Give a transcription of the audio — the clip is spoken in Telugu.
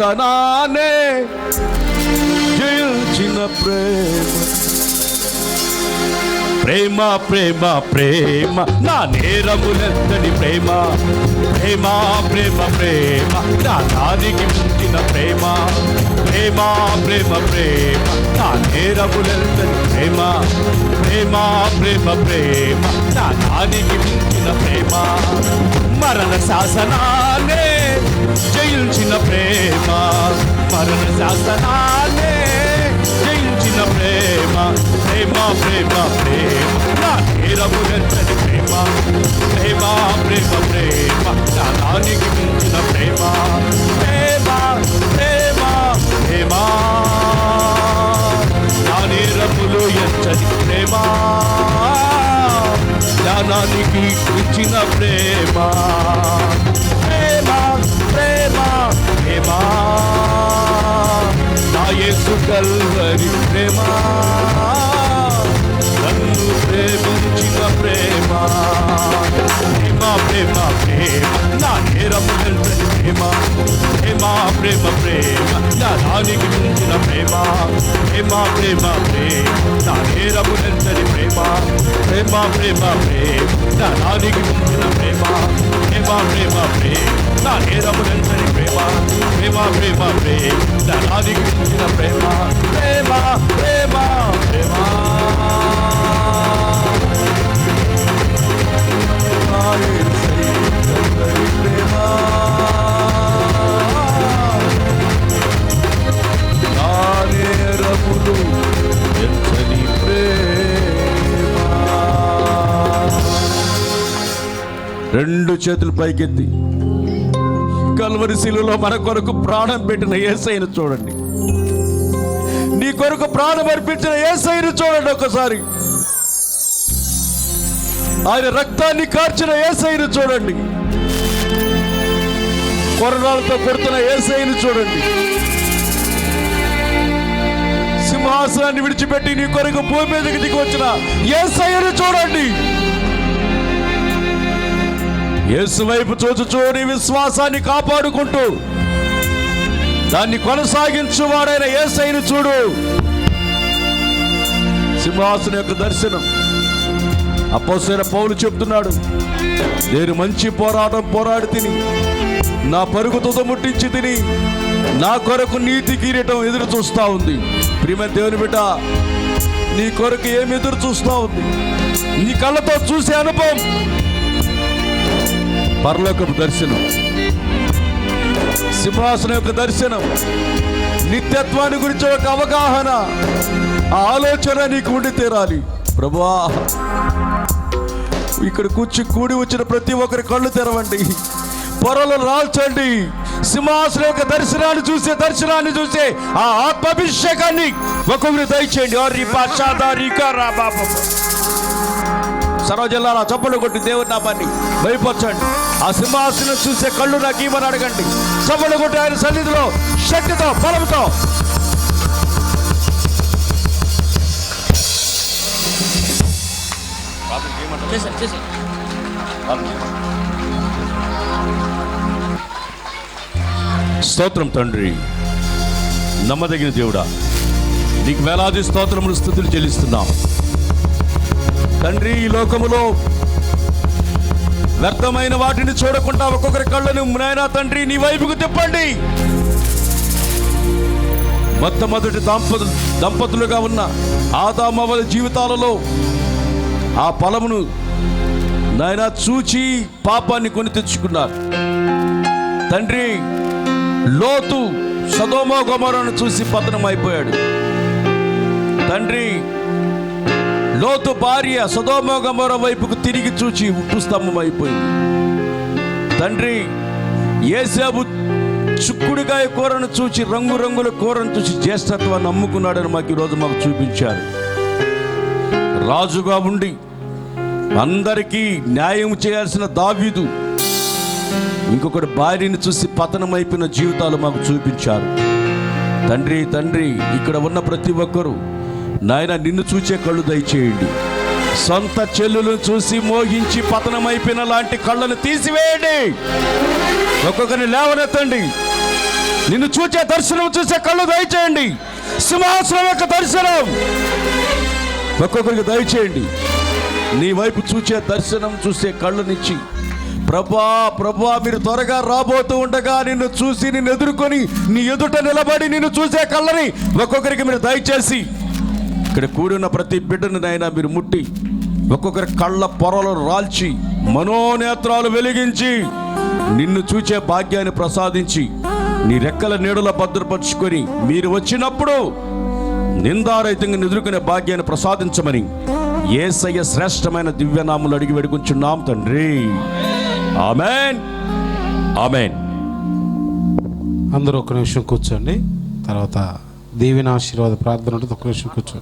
తనానే జయించిన ప్రేమ. ప్రేమ ప్రేమ ప్రేమ. నా నేరములెత్తని ప్రేమ. ప్రేమ ప్రేమ ప్రేమ. నా దానికి పుట్టిన ప్రేమ. ప్రేమ ప్రేమ ప్రేమ. నా నేరములెత్తని ప్రేమ. ప్రేమ ప్రేమ ప్రేమ. నా దానికి పుట్టిన ప్రేమ. మరణ శాసనానే జయించిన ప్రేమ మరణ శాసనాలే జయించిన ప్రేమ ప్రేమ ప్రేమ ప్రేమ. నా నేరములెత్తని ప్రేమ? ప్రేమ ప్రేమ ప్రేమ. నా దానికి మించిన ప్రేమ. ప్రేమ ప్రేమ ప్రేమ. నా నేరములు ఎంచని ప్రేమ? జ్ఞానానికి ఇచ్చిన ప్రేమ. ప్రేమ? నా యేసు కల్వరి ప్రేమ? నన్ను ప్రేమించిన ప్రేమ? ప్రేమ ప్రేమ ప్రేమ. నా నేరము నిల్చని ప్రేమ? ప్రేమ ప్రేమ ప్రేమ. నా దానికి మించిన ప్రేమ? ప్రేమ ప్రేమ ప్రేమ. నా నేరము నిల్చని ప్రేమ? ప్రేమ ప్రేమ ప్రేమ. నా దానికి మించిన ప్రేమ? ప్రేమ ప్రేమ ప్రేమ. రెండు చేతులు పైకెత్తి. కల్వరి శిలువలో మన కొరకు ప్రాణం పెట్టిన ఏసైను చూడండి. నీ కొరకు ప్రాణం అర్పించిన ఏసైను చూడండి ఒకసారి. ఆయన రక్తాన్ని కార్చిన ఏసైను చూడండి. కొరడాలతో కొడుతున్న ఏసైను చూడండి. సింహాసనాన్ని విడిచిపెట్టి నీ కొరకు భూమి మీదకి దిగి వచ్చిన ఏసైను యేసు వైపు చూచుచూ నీ విశ్వాసాన్ని కాపాడుకుంటూ దాన్ని కొనసాగించువాడైన ఏసైని చూడు. సింహాసుని యొక్క దర్శనం. అపోసైన పౌలు చెప్తున్నాడు నేను మంచి పోరాటం పోరాడి తిని నా పరుగు తుదముట్టించి తిని నా కొరకు నీతి కిరీటం ఎదురు చూస్తా ఉంది. ప్రియమ దేవుని బిడ్డ నీ కొరకు ఏమి ఎదురు చూస్తూ ఉంది? నీ కళ్ళతో చూసే అనుభవం పరలోకపు దర్శనం. సింహాసనం యొక్క దర్శనం. నిత్యత్వాన్ని గురించి ఒక అవగాహన ఆలోచన నీకు ఉండి తీరాలి. ప్రభా ఇక్కడ కూర్చి కూడి వచ్చిన ప్రతి ఒక్కరి కళ్ళు తెరవండి. పొరలు రాల్చండి. సింహాసనం యొక్క దర్శనాన్ని చూసే దర్శనాన్ని చూసే ఆ ఆత్మాభిషేకాన్ని ఒక్కొక్కరు దయచేయండి. ఓరి చప్పలు కొట్టి దేవుడి నామాన్ని భయపరచండి ఆ సింహాసనం చూసే కళ్ళు నాకు ఇవ్వని అడగండి. చప్పలు కొట్టి ఆయన సన్నిధిలో శక్తితో బలంతో. స్తోత్రం తండ్రి నమ్మదగిన దేవుడా నీకు వేలాది స్తోత్రములు స్థుతులు చెల్లిస్తున్నాం. తండ్రి ఈ లోకములో వ్యర్థమైన వాటిని చూడకుండా ఒక్కొక్కరి కళ్ళను నాయనా తండ్రి నీ వైపుకు తిప్పండి. మొట్టమొదటి దంపతు దంపతులుగా ఉన్న ఆదామవల జీవితాలలో ఆ ఫలమును నాయన చూచి పాపాన్ని కొని తెచ్చుకున్నారు. తండ్రి లోతు సదోమ గొమరను చూసి పతనం అయిపోయాడు తండ్రి లోతు భార్య సదోమ వైపుకు తిరిగి చూచి ఉప్పుస్తంభం అయిపోయింది తండ్రి ఏసాబు చుక్కుడుకాయ కూరను చూచి రంగురంగుల కూరను చూసి జ్యేష్ఠత్వాన్ని నమ్ముకున్నాడని మాకు ఈరోజు మాకు చూపించారు. రాజుగా ఉండి అందరికీ న్యాయం చేయాల్సిన దావీదు ఇంకొకటి భార్యని చూసి పతనమైపోయిన జీవితాలు మాకు చూపించారు. తండ్రి తండ్రి ఇక్కడ ఉన్న ప్రతి ఒక్కరూ నాయన నిన్ను చూచే కళ్ళు దయచేయండి. సొంత చెల్లులను చూసి మోగించి పతనమైపోయిన లాంటి కళ్ళను తీసివేయండి. ఒక్కొక్కరిని లేవనెత్తండి. నిన్ను చూచే దర్శనం చూసే కళ్ళు దయచేయండి. సింహాసనం యొక్క దర్శనం. ఒక్కొక్కరికి దయచేయండి. నీ వైపు చూచే దర్శనం చూసే కళ్ళనిచ్చి. ప్రభా ప్రభా మీరు త్వరగా రాబోతూ ఉండగా నిన్ను చూసి నిన్ను ఎదుర్కొని నీ ఎదుట నిలబడి నిన్ను చూసే కళ్ళని ఒక్కొక్కరికి మీరు దయచేసి ఇక్కడ కూడిన ప్రతి బిడ్డను నాయన మీరు ముట్టి ఒక్కొక్కరి కళ్ళ పొరలు రాల్చి మనోనేత్రాలు వెలిగించి నిన్ను చూచే భాగ్యాన్ని ప్రసాదించి నీ రెక్కల నీడలో భద్రపరుచుకొని మీరు వచ్చినప్పుడు నిందారహితంగా ఎదుర్కొనే భాగ్యాన్ని ప్రసాదించమని ఏసయ్య శ్రేష్టమైన దివ్యనాములు అడిగి వేడుకుంటున్నాం తండ్రి. ఆమెన్. ఆమెన్. అందరూ ఒక నిమిషం కూర్చోండి. తర్వాత దీవెన ఆశీర్వాద ప్రార్థన ఒక నిమిషం కూర్చోండి.